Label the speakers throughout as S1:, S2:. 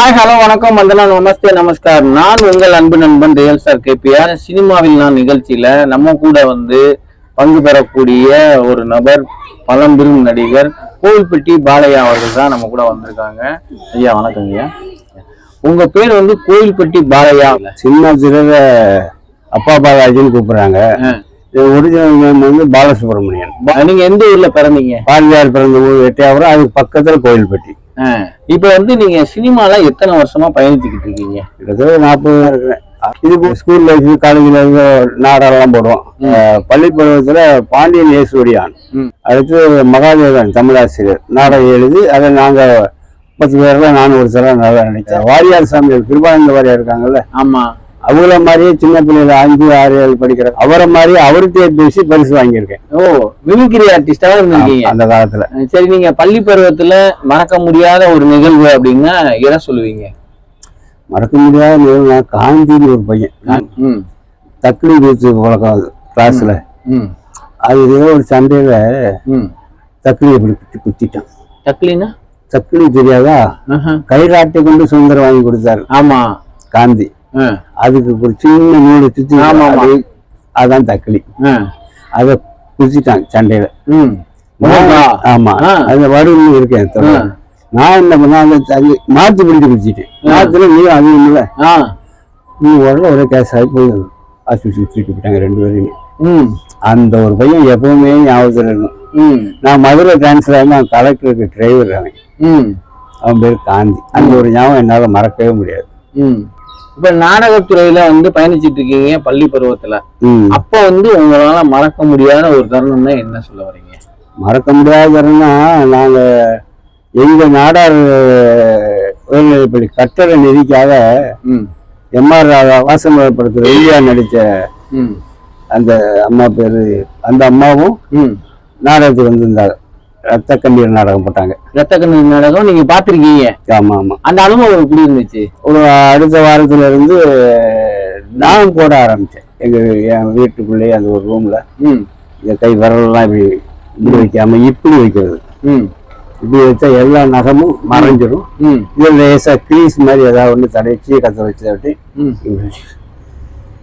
S1: Hi hello வணக்கம். வந்தனா நமஸ்தே நமஸ்கார். நான் உங்கள் அன்பு நண்பன் ரியல் சார் கேபிஆர். சினிமாவில் நான் நிகழ்ச்சியில நம்ம கூட வந்து பங்கு பெறக்கூடிய ஒரு நபர் பழம்பெரும் நடிகர் கோவில்பட்டி பாலையா அவர்கள் தான் நம்ம கூட வந்திருக்காங்க. ஐயா வணக்கம் ஐயா. உங்க பேர் வந்து கோவில்பட்டி பாலையா.
S2: சின்ன சிறத அப்பா பாலாஜின்னு கூப்பிடுறாங்க. ஒரிஜினல் நேம் வந்து பாலசுப்ரமணியன்.
S1: நீங்க எந்த ஊர்ல பிறந்தீங்க?
S2: பாரதியார் பிறந்த ஊர் எட்டையாபுரம் அதுக்கு பக்கத்துல கோயில்பட்டி
S1: இப்ப வந்து நீங்க சினிமால எத்தனை வருஷமா பயணிச்சுக்கிட்டு இருக்கீங்க?
S2: கிட்டத்தட்ட நாற்பது இருக்கிறேன். இது ஸ்கூல் லைஃப் காலேஜ் லைஃப் நாடகம்லாம் போடுவோம். பள்ளி பருவத்துல பாண்டியன் இயேசுவடியான். அடுத்து மகாதேவன் தமிழாசிரியர். நாடகம் எழுதி அதை நாங்க பத்து பேர்ல நானும் ஒரு சில நல்லா நினைச்சேன் வாரியார் சாமியார் கிருபானந்த வாரியார் இருக்காங்கல்ல?
S1: ஆமா.
S2: அவங்கள மாதிரியே சின்ன பிள்ளைல அஞ்சு ஆறு ஏழு படிக்கிற அவரை மாதிரி அவர்கிட்டயே பேசி பரிசு வாங்கியிருக்கேன்.
S1: ஓ மிமிக்ரி ஆர்டிஸ்டா இருந்திருக்கீங்க.
S2: அந்த காலத்துல.
S1: சரி நீங்க பள்ளி பருவத்துல மறக்க முடியாத ஒரு நிகழ்வு அப்படின்னா எதை சொல்லுவீங்க?
S2: மறக்க முடியாத நிகழ்வு காந்தின்னு ஒரு பையன்.
S1: ம்
S2: தக்லி பேச்சு பழக்கம் கிளாஸ்ல
S1: ம்
S2: அது ஏதோ ஒரு சண்டையில
S1: ம்.
S2: தக்லி இப்படி குத்தி குத்திட்டான்.
S1: தக்லினா
S2: தக்லி தெரியாதா. கைராட்டை கொண்டு சுந்தரம் வாங்கி கொடுத்தாரு.
S1: ஆமா.
S2: காந்தி. அதுக்கு ஒரு சின்ன நூல் சுத்தி அதான் தக்லி
S1: ஆ,
S2: அதை குத்திட்டான் சண்டையில. ஆமா. அது வரும்னு இருக்கேன். நான் என்ன பண்ண அந்த தங்கி மாத்தி பிடிச்சு குடிச்சிட்டேன் மாத்துல நீ அது இல்லை நீ உடனே ஒரே கேஸ் ஆகி போய் ஆஸ்பத்திரி தூக்கிட்டு போயிட்டாங்க ரெண்டு பேரையுமே.
S1: ம்.
S2: அந்த ஒரு பையன் எப்பவுமே ஞாபகத்தில் இருக்கும் நான் மதுரை டிரான்ஸ்ஃபர் ஆகி நான் கலெக்டருக்கு டிரைவர் அவன்.
S1: ம்.
S2: அவன் பேர் காந்தி. அந்த ஒரு ஞாபகம் என்னால் மறக்கவே முடியாது.
S1: ம். இப்ப நாடகத்துறையில வந்து பயணிச்சிட்டு இருக்கீங்க பள்ளி பருவத்துல. அப்ப வந்து உங்களால மறக்க முடியாத ஒரு தருணம்னா என்ன சொல்ல வரீங்க?
S2: மறக்க முடியாதுன்னா நாங்கள் எங்கள் நாடார் உயர்நிலைப்பள்ளி கட்டட நிதிக்காக
S1: ம்.
S2: எம்ஆர் வாசமலை படத்தில் இந்தியா நடித்த
S1: ம்.
S2: அந்த அம்மா பேர் அந்த அம்மாவும்
S1: ம்.
S2: நாடகத்துக்கு வந்திருந்தாங்க. ரத்த கண்ணீர் நாடகம் போட்டாங்க.
S1: ரத்த கண்ணீர் நாடகம் நீங்க பாத்திருக்கீங்க
S2: ஆமாம் ஆமாம்
S1: அந்த அனுபவம் எப்படி இருந்துச்சு
S2: ஒரு அடுத்த வாரத்துல இருந்து நான் போட ஆரம்பிச்சேன். எங்க என் வீட்டுக்குள்ளேயே அந்த ஒரு ரூம்ல
S1: ம்.
S2: இந்த கை விரலெல்லாம் இப்படி இப்படி வைக்காம இப்படி வைக்கிறது.
S1: ம்.
S2: இப்படி வச்சா எல்லா நகமும் மறைஞ்சிரும்.
S1: ம்.
S2: இதுல லேசா கிரீஸ் மாதிரி ஏதாவது ஒன்று தடைச்சு கத்த வச்சு தட்டி
S1: ம்.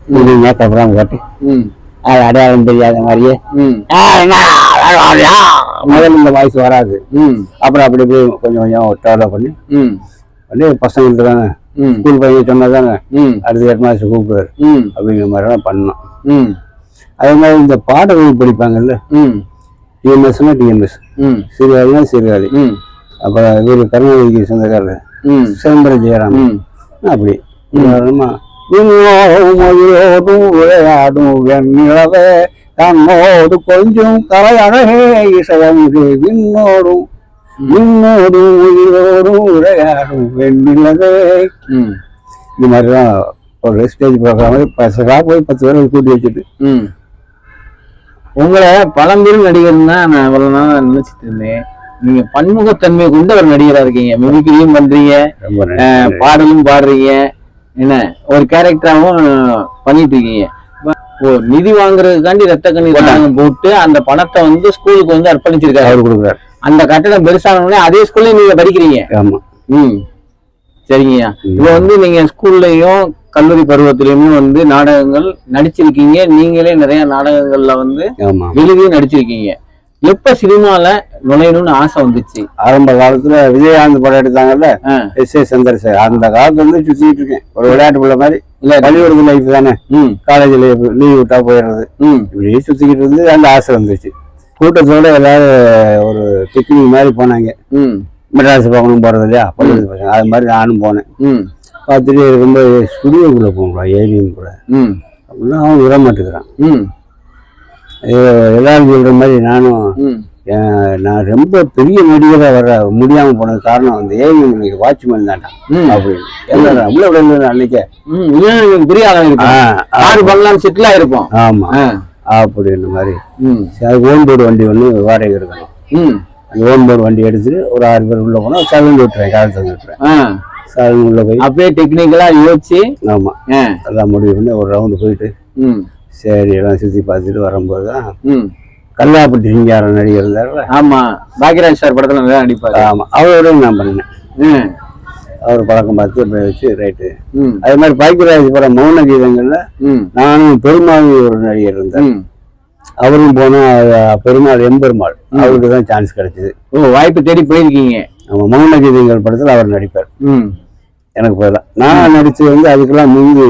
S2: இப்படி மேக்கப்லாம் காட்டி?
S1: ம்.
S2: அது அடையாளம் தெரியாத மாதிரியே? முதல்ல இந்த வாய்ஸ் வராது. அப்புறம் அப்படி அப்படியே கொஞ்சம் கொஞ்சம் டெவலப் பண்ணி அப்படியே பசங்களுக்கு தானே
S1: ம்.
S2: ஸ்கூல் பையன் சொன்னா தானே
S1: ம்.
S2: அடுத்த ஹெட் மாஸ்டர் கூப்பிடுவார். அப்படிங்கிற மாதிரிலாம் பண்ணோம்
S1: ம்.
S2: அதே மாதிரி இந்த பாடல்கள் படிப்பாங்கல்ல
S1: ம்.
S2: டிஎம்எஸ்னா டிஎம்எஸ்.
S1: ம்.
S2: சீர்காழினா சீர்காழி.
S1: ம்.
S2: அப்புறம் இவர் கருணாநிதிக்கு சொந்தக்காரர்.
S1: ம்.
S2: சிதம்பரம் ஜெயராம்
S1: ம்.
S2: அப்படி. விண்ணோடும் மொழியோடும் விளையாடும் வெண்ணிலவே தன்னோடு கொஞ்சம் கரையழகே இசையங்கு விண்ணோடும். விண்ணோடும் உயிரோடும் விளையாடும் வெண்ணிலவே.
S1: ம்.
S2: இந்த மாதிரிலாம் ஒரு ஸ்டேஜ் ப்ரோக்ராம் பசங்களாக போய் பத்து பேரை கூட்டி வச்சுட்டு.
S1: உங்களை பழம்பெரும் நடிகர் தான் நான் இவ்வளவு நாள் நினைச்சிட்டு இருந்தேன். நீங்க பன்முகத்தன்மை கொண்ட ஒரு நடிகரா இருக்கீங்க. மிமிக்ரியும் பண்றீங்க. பாடலும் பாடுறீங்க. என்ன ஒரு கேரக்டராவும் பண்ணிட்டு இருக்கீங்க. ஓ நிதி வாங்குறதுக்காண்டி ரத்த கண்ணீர் போட்டு அந்த பணத்தை வந்து ஸ்கூலுக்கு வந்து அர்ப்பணிச்சிருக்காரு.
S2: அவர் கொடுக்குறாரு.
S1: அந்த கட்டடம் பெருசானோடனே அதே ஸ்கூல்ல நீங்க படிக்கிறீங்க.
S2: ஆமா.
S1: ம். சரிங்கய்யா. இப்போ வந்து நீங்க ஸ்கூல்லையும் கல்லூரி பருவத்திலயுமே வந்து நாடகங்கள் நடிச்சிருக்கீங்க. நீங்களே நிறைய நாடகங்கள்ல வந்து எழுதியும் நடிச்சிருக்கீங்க. எப்ப சினிமால நுழையணும்னு ஆசை வந்துச்சு?
S2: ஆரம்ப காலத்துல விஜயகாந்த் படம் எடுத்தாங்கல்ல. S A Chandrasekhar. அந்த காலத்துல இருந்து சுத்திட்டு இருக்கேன். ஒரு விளையாட்டு பிள்ளை மாதிரி.
S1: இல்ல
S2: பள்ளிக்கூடத்து லைஃப் தானே.
S1: ம்.
S2: காலேஜ்ல லீவ் விட்டா போயிடுறது.
S1: ம்.
S2: இப்படியே சுத்திக்கிட்டு இருந்து அந்த ஆசை வந்துச்சு. கூட்டத்தோட எல்லாரும் ஒரு பிக்னிக் மாதிரி போனாங்க.
S1: ம்.
S2: மெட்ராஸ் பார்க்கணும் போறது இல்லையா? பள்ளிக்கூடத்து பசங்க அது மாதிரி நானும் போனேன்.
S1: ம்.
S2: பார்த்துட்டு இருக்கும்போது ஸ்டுடியோக்குள்ள போகலாம் ஏவிஎம் கூட.
S1: ம்.
S2: அப்படின்னா அவன் விட மாட்டேங்கிறான்
S1: ம்.
S2: எல்லாரும் சொல்ற மாதிரி நானும் நான் ரொம்ப பெரிய நடிகராக வர முடியாம போனது காரணம் வந்து ஏவிஎம் இன்னைக்கு வாட்ச்மேன் தான்டா.
S1: ம்.
S2: அப்படின்னு எல்லாரும் அவ்வளோ விட அன்னைக்கே.
S1: பெரிய ஆறு பண்ணலாம் செட்டில் ஆயிருப்போம்.
S2: ஆமா.
S1: ஆ.
S2: அப்படின்னு மாதிரி. அது ஓன் போர்டு வண்டி ஒன்று வாடகை இருக்கணும் ஓன் போர்டு வண்டி எடுத்துட்டு ஒரு ஆறு பேர் உள்ள போனால் சலந்து விட்டுறேன் கால் தந்து விட்டுறேன். சலந்து உள்ள போய்.
S1: அப்படியே டெக்னிக்கலா யோசிச்சு.
S2: ஆமா.
S1: ஆ.
S2: எல்லாம் முடிவு பண்ணி ஒரு ரவுண்டு போயிட்டு
S1: ம்.
S2: சரி எல்லாம் சுற்றி பார்த்துட்டு வரும்போது தான்
S1: ம்.
S2: கல்லாப்பட்டி சிங்காரம் நடிகர் இருந்தார்ல.
S1: ஆமா பாக்யராஜ் சார் படத்துல நல்லா நடிப்பாரு.
S2: ஆமா அவரோட நான் பண்ணேன்.
S1: ம்
S2: அவர் பழக்கம் பார்த்து இப்படி வச்சு ரைட்டு. அதே மாதிரி பாக்கியராஜ் படம் மௌன கீதங்கள்ல
S1: ம்.
S2: நானும் பெருமாள் ஒரு நடிகர் இருந்தார்.
S1: ம்.
S2: அவரும் போனா அஹ், பெருமாள் எம்பெருமாள். அவருக்கு தான் சான்ஸ் கிடைச்சது.
S1: ஓ வாய்ப்பு தேடி போயிருக்கீங்க.
S2: நம்ம மௌன கீதங்கள் படத்தில் அவர் நடிப்பார்.
S1: ம்.
S2: எனக்கு பதிலாக நான் நடிச்சது வந்து அதுக்கெல்லாம் முந்தி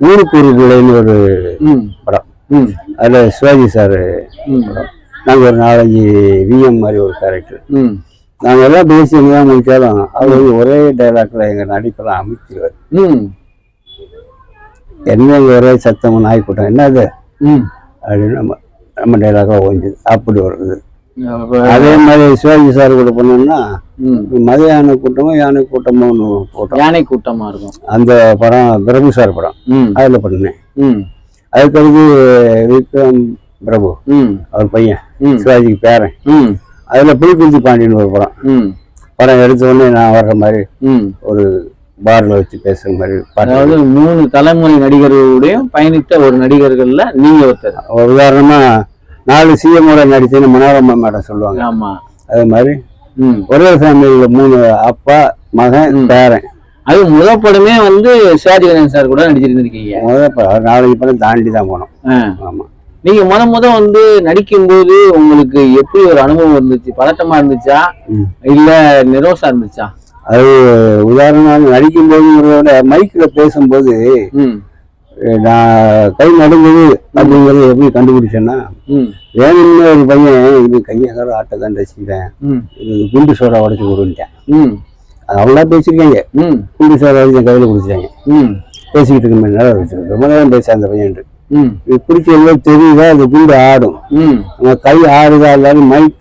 S2: ஊருக்கு ஒரு பிள்ளைன்னு ஒரு படம். அதில் சிவாஜி சார்
S1: ம்.
S2: நாங்கள் ஒரு நாலஞ்சு விஎம் மாதிரி ஒரு கேரக்டர் நாங்கள் எல்லாம் பேசி தான் முடிச்சாலும் அவர் ஒரே டைலாக்ல எங்கள் நடிப்பெல்லாம் அமைச்சிருவார். என்ன இங்க ஒரே சத்தம் நாய் கூட்டம். என்னது? அப்படின்னு நம்ம நம்ம டைலாக்காக ஓஞ்சுது. அப்படி வருது அதே மாதிரி சிவாஜி சார் கூட பண்ணோம்னா
S1: ம்.
S2: மத யானை கூட்டமோ யானை கூட்டமோ ஒன்று போட்டோம்.
S1: யானை கூட்டமா இருக்கும்.
S2: அந்த படம் பிரபு சார் படம். அதில் பண்ணினேன்.
S1: ம்.
S2: அதுக்கடுத்து விக்ரம் பிரபு.
S1: ம்.
S2: அவர் பையன். சிவாஜிக்கு பேரன். அதில் புலிக்குஞ்சி பாண்டியன் ஒரு படம். படம் எடுத்த உடனே நான் வர்ற மாதிரி
S1: ம்.
S2: ஒரு பார்ல வச்சு பேசுற மாதிரி
S1: அதாவது மூணு தலைமுறை நடிகர்களுடையும் பயணித்த ஒரு நடிகர்கள்ல நீங்க ஒருத்தர்.
S2: ஒரு உதாரணமா நாலு சிஎம்மோட நடிச்சேன்னு மனோரமா மேடம் சொல்லுவாங்க.
S1: ஆமா.
S2: அதே மாதிரி ஒரே ஃபேமிலியில மூணு அப்பா மகன் பேரன்.
S1: அது முதல் படமே வந்து சிவாஜி கணேசன் சார் கூட நடிச்சிருந்திருக்கீங்க.
S2: முதல் படம் நாலஞ்சு படம் தாண்டி தான் போனோம்.
S1: ஆ.
S2: ஆமா.
S1: நீங்க முத முத வந்து நடிக்கும்போது உங்களுக்கு எப்படி ஒரு அனுபவம் இருந்துச்சு? பதட்டமா இருந்துச்சா. இல்ல நிரோசா இருந்துச்சா?
S2: அது உதாரணம் நடிக்கும் போதுங்கிறத விட மைக்கில் பேசும்போது கை நடுங்குது அப்படிங்கிறத எப்படி கண்டுபிடிச்சேன்னா
S1: ம்.
S2: வேணும்னு ஒரு பையன் இது கையகார ஆட்டை தான் ரசிக்கிறேன்.
S1: ம்.
S2: இது குண்டு சோடா உடச்சி கொடுன்ட்டேன்.
S1: ம்.
S2: அவங்களா பேசியிருக்காங்க.
S1: ம்.
S2: குண்டு சோடா என் கையில் கொடுத்துட்டாங்க.
S1: ம்.
S2: பேசிக்கிட்டு இருக்க மாதிரி நேரம் ரொம்ப நேரம் பேச அந்த பையன்
S1: ம்.
S2: இது பிடிச்சவங்க தெரியுதா? அந்த குண்டு ஆடும்.
S1: ம்.
S2: நம்ம கை ஆடுதா இல்லாத மைக்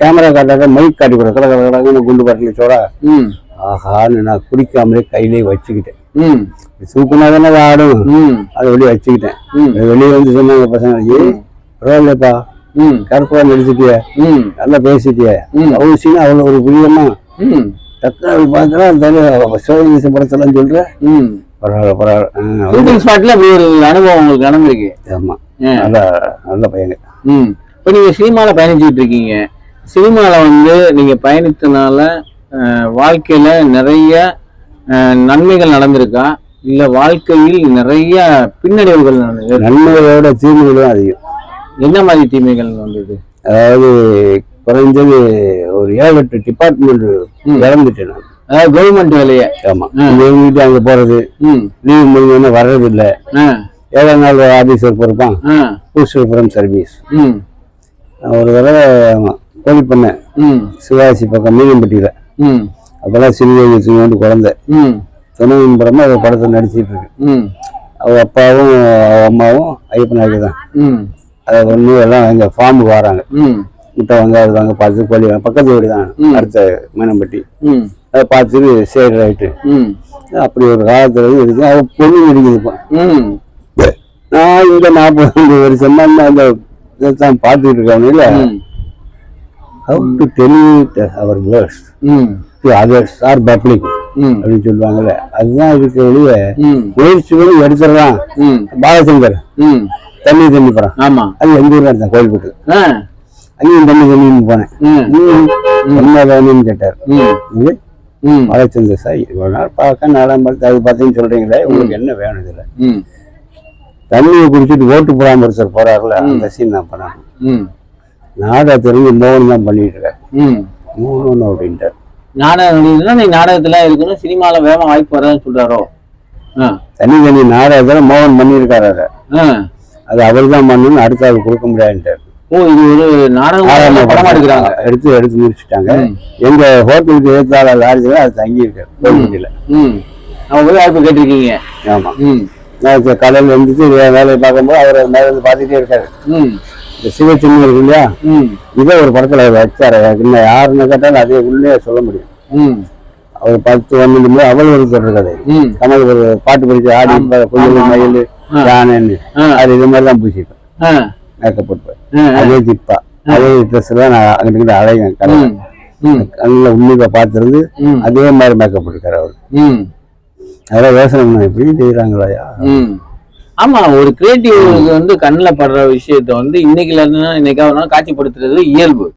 S2: கேமரா காட்டாத மைக் காட்டி கூட கட கட குண்டு பாட்டில் சோடா
S1: ம்
S2: ஆஹான்னு நான் குடிக்காமலே கையிலே வச்சுக்கிட்டேன் சூப்பனா தானே ஆடும் அதை வெளியே வச்சுக்கிட்டேன். வெளியே வந்து சொன்னாங்க பசங்க ஏ பரவாயில்லப்பா. கருப்பா நடிச்சிட்டிய.
S1: ம்.
S2: நல்லா பேசிட்டிய. அவ்வளோ சீனா அவ்வளோ ஒரு பிரியமா
S1: ம்.
S2: டக்குனு பார்க்குறா அந்த சிவகங்கை படத்தெல்லாம் சொல்ற.
S1: ம்.
S2: பரவாயில்ல பரவாயில்ல.
S1: ஷூட்டிங் ஸ்பாட்ல அப்படி ஒரு அனுபவம் உங்களுக்கு நடந்திருக்கு.
S2: ஆமாம்
S1: ஆ.
S2: நல்ல நல்ல பையங்க.
S1: ம். இப்போ நீங்க சினிமால பயணிச்சுட்டு இருக்கீங்க. சினிமால வந்து நீங்க பயணித்தனால வாழ்க்கையில நிறைய நன்மைகள் நடந்திருக்கா? இல்ல வாழ்க்கையில் நிறைய பின்னடைவுகள் நடந்தது
S2: நன்மைகளோட தீமைகளும் அதிகம்.
S1: என்ன மாதிரி தீமைகள் வந்தது?
S2: அதாவது குறைஞ்சது ஒரு ஏழு எட்டு டிபார்ட்மெண்ட். இறந்துட்டேன் நான்.
S1: அதாவது கவர்மெண்ட் வேலையை.
S2: ஆமா. இருந்துட்டு அங்க போறது. லீவ் முடிஞ்சோடனே வர்றது இல்ல ஏழாம் நாள் ஆபீஸர் பொறுப்பான்
S1: ஆ.
S2: பூஸ்டர்புரம் சர்வீஸ் ஒரு தடவை ஆமா, கோழி பண்ணேன்
S1: ம்.
S2: சிவாசி பக்கம் மீனம்பட்டியில. அப்பெல்லாம் சிறுவயது சின்னோண்டு குழந்தை.
S1: ம்.
S2: துணைவின் படமா அவ படத்தை நடிச்சிட்டு இருக்கு.
S1: ம்.
S2: அவ அப்பாவும் அம்மாவும் ஐயப்பன் நாயகி தான்
S1: ம்.
S2: அதை ஒன்று எல்லாம் எங்க ஃபார்முக்கு வராங்க. முட்டை வந்து அது வாங்க பார்த்து கோழி வாங்க. பக்கத்து வீடு தான். அடுத்த மீனம்பட்டி.
S1: ம்.
S2: அதை பார்த்துட்டு சரி ரைட்டு
S1: ம்.
S2: அப்படி ஒரு காலத்துல இருக்கு. அவ பொண்ணு நடிக்குதுப்பா
S1: ம்.
S2: நான் இந்த நாற்பது வருஷமா அந்த இதைத்தான் பார்த்துட்டு
S1: ம்.
S2: How to delete our words others are public அப்படின்னு சொல்லுவாங்கல்ல. அதுதான் இருக்க வெளிய
S1: ம்.
S2: முயற்சி பண்ணி எடுத்துடலாம் பாலச்சந்தர் தண்ணி தண்ணி படம்
S1: ஆமா.
S2: அது எங்க ஊர்ல எடுத்தேன் கோயில்பட்டு அங்கேயும் தண்ணி தண்ணின்னு போனேன். என்ன வேணும்னு கேட்டார். இது பாலச்சந்தர் சார் இவ்வளவு நாள் பார்க்க நாலாம் பார்த்து அது பார்த்தீங்கன்னு சொல்றீங்களே உங்களுக்கு என்ன வேணும் இதுல? தண்ணியை குடிச்சிட்டு ஓட்டு போடாம ஒருத்தர் போறாருல அந்த சீன் நான் பண்ணேன்.
S1: ம்.
S2: நாடகத்திலிருந்து மோகன் தான் பண்ணிட்டு இருக்கேன் மோகன் அப்படின்ட்டார்.
S1: நாடகம் நடிகர்னா நீ நாடகத்துல இருக்கணும். சினிமால வேகமா வாய்ப்பு வராதுன்னு சொல்றாரோ? ஆ.
S2: தனி தனி நாடகத்தில் மோகன் பண்ணியிருக்காரு அதை
S1: ஆ.
S2: அது அவர் தான் பண்ணணும்னு அடுத்த ஆள் கொடுக்க முடியாதுன்ட்டார்.
S1: ஓ இது ஒரு நாடகம் படமா எடுக்கிறாங்க.
S2: எடுத்து எடுத்து முடிச்சுட்டாங்க.
S1: ம்.
S2: எங்க ஹோட்டலுக்கு எழுத்தாளர் லாட்ஜில் அது தங்கி இருக்காரு கோவில்பட்டியில்
S1: ம். அவன் போய் வாய்ப்பு கேட்டிருக்கீங்க.
S2: ஆமா.
S1: ம்.
S2: நான் கடையில் வந்துட்டு வேலையை பார்க்கும்போது அவர் மேலே வந்து பார்த்துட்டே இருக்காரு.
S1: ம்.
S2: இந்த சிவச்சின்ன இருக்கு இல்லையா?
S1: ம்.
S2: இதே ஒரு படத்துல வச்சாரு இன்னும் யாருன்னு கேட்டாலும் அதே உள்ளே சொல்ல முடியும்.
S1: ம்.
S2: அவர் பத்து பன்னெண்டு அவள் ஒருத்தர் இருக்காது
S1: ம்.
S2: கமல் ஒரு பாட்டு படிச்சு ஆடி. புயல். மயில். யானைன்னு. அது இது மாதிரி தான் பூசிப்பேன்.
S1: ஆ.
S2: மேக்கப் போட்டுப்பேன் அதே ஜிப்பா அதே ட்ரெஸ் தான் நான் அங்கிட்டு அலைவேன் கடை
S1: ம். ம்.
S2: கண்ணில் உன்னிப்பா பார்த்துருந்து அதே மாதிரி மேக்கப் போட்டுருக்காரு அவர்.
S1: ம்.
S2: அதெல்லாம் யோசனை செய்யறாங்களாயா
S1: ம். ஆமா ஒரு கிரியேட்டிவ் வந்து கண்ணில் படுற விஷயத்த வந்து இன்னைக்குல இருந்து இன்னைக்காக காட்சிப்படுத்துறது இயல்பு.